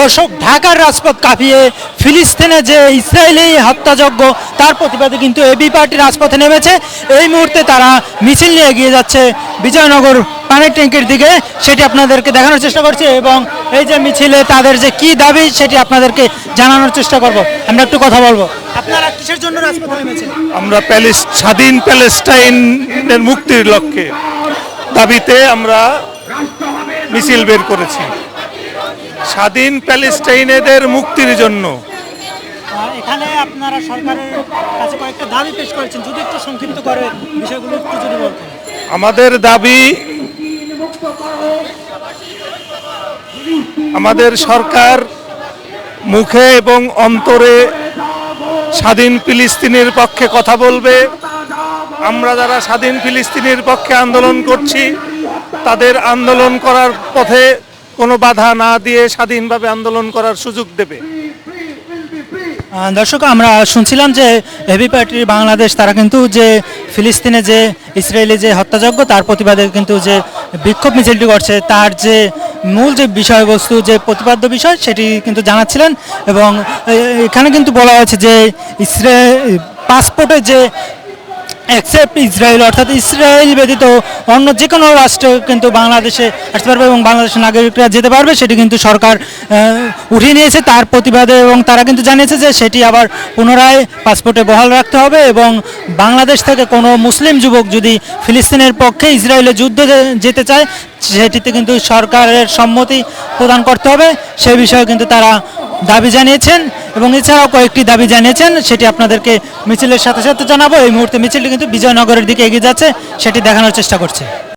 দর্শক, ঢাকার রাজপথ কাঁপিয়ে ফিলিস্তিনে যে ইসরায়েলি হত্যাযজ্ঞ, তার প্রতিবাদে কিন্তু এবি পার্টি রাজপথে নেমেছে। এই মুহূর্তে তারা মিছিল নিয়ে এগিয়ে যাচ্ছে বিজয়নগর পানির ট্যাঙ্কের দিকে। সেটি আপনাদেরকে দেখানোর চেষ্টা করছি এবং এই যে মিছিলে তাদের যে কি দাবি, সেটি আপনাদেরকে জানানোর চেষ্টা করব। আমরা একটু কথা বলব। আপনারা কিসের জন্য রাজপথে নেমেছেন? আমরা প্যালেস, স্বাধীন প্যালেস্টাইনের মুক্তির লক্ষ্যে দাবিতে আমরা মিছিল বের করেছি। স্বাধীন প্যালেস্টাইনেদের মুক্তির জন্য। এখানে আপনারা সরকারের কাছে কয়েকটা দাবি পেশ করেছেন। যদি একটু সংক্ষিপ্ত করে বিষয়গুলো একটু যদি বলতেন। আমাদের দাবি আমাদের সরকার মুখে এবং অন্তরে স্বাধীন ফিলিস্তিনের পক্ষে কথা বলবে। আমরা যারা স্বাধীন ফিলিস্তিনের পক্ষে আন্দোলন করছি তাদের আন্দোলন করার পথে কোনো বাধা না দিয়ে স্বাধীনভাবে আন্দোলন করার সুযোগ দেবে। দর্শক, আমরা শুনছিলাম যে হেভি পার্টির বাংলাদেশ, তারা কিন্তু যে ফিলিস্তিনে যে ইসরায়েলি যে হত্যাযজ্ঞ, তার প্রতিবাদে কিন্তু যে বিক্ষোভ মিছিলটি করছে, তার যে মূল যে বিষয়বস্তু, যে প্রতিপাদ্য বিষয়, সেটি কিন্তু জানাচ্ছিলেন এবং এখানে কিন্তু বলা হয়েছে যে ইসরায়েল পাসপোর্টে যে অ্যাকসেপ্ট ইসরায়েল অর্থাৎ ইসরায়েল ব্যতীত অন্য যে কোনো রাষ্ট্রে কিন্তু বাংলাদেশে আসতে পারবে এবং বাংলাদেশের নাগরিকরা যেতে পারবে, সেটি কিন্তু সরকার উঠিয়ে নিয়েছে তার প্রতিবাদে এবং তারা কিন্তু জানিয়েছে যে সেটি আবার পুনরায় পাসপোর্টে বহাল রাখতে হবে এবং বাংলাদেশ থেকে কোনো মুসলিম যুবক যদি ফিলিস্তিনের পক্ষে ইসরায়েলে যুদ্ধ যেতে চায়, সেটিতে কিন্তু সরকারের সম্মতি প্রদান করতে হবে। সে বিষয়ে কিন্তু তারা দাবি জানিয়েছেন। এবং এছাড়াও কয়েকটি দাবি জানিয়েছেন, সেটি আপনাদেরকে মিছিলের সাথে সাথে জানাব। এই মুহূর্তে মিছিলটি কিন্তু বিজয়নগরের দিকে এগিয়ে যাচ্ছে, সেটি দেখানোর চেষ্টা করছে।